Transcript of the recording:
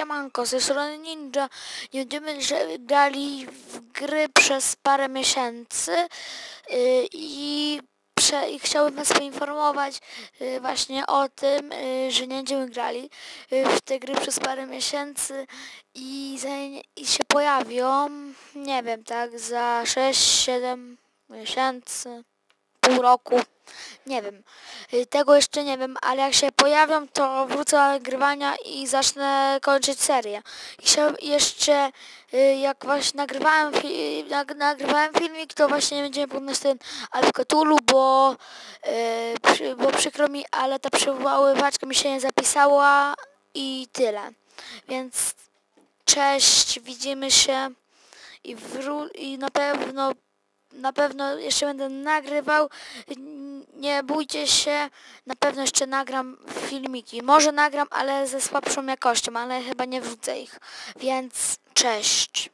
Siemanko, ze strony Ninja. Nie będziemy grali w gry przez parę miesięcy yy, i, prze, i chciałbym was poinformować yy, właśnie o tym, yy, że nie będziemy grali w te gry przez parę miesięcy i, za, i się pojawią, nie wiem, tak, za 6-7 miesięcy, pół roku. Nie wiem. Y, Tego jeszcze nie wiem, ale jak się pojawią, to wrócę do nagrywania i zacznę kończyć serię. I jeszcze, y, jak właśnie nagrywałem, fi- nag, nagrywałem filmik, to właśnie nie będziemy pominąć ten Alcatulu, bo, y, bo przykro mi, ale ta przywoływaczka mi się nie zapisała i tyle. Więc cześć, widzimy się i, wró- i na pewno na pewno jeszcze będę nagrywał. Nie bójcie się, na pewno jeszcze nagram filmiki. Może nagram, ale ze słabszą jakością, ale chyba nie wrzucę ich. Więc cześć.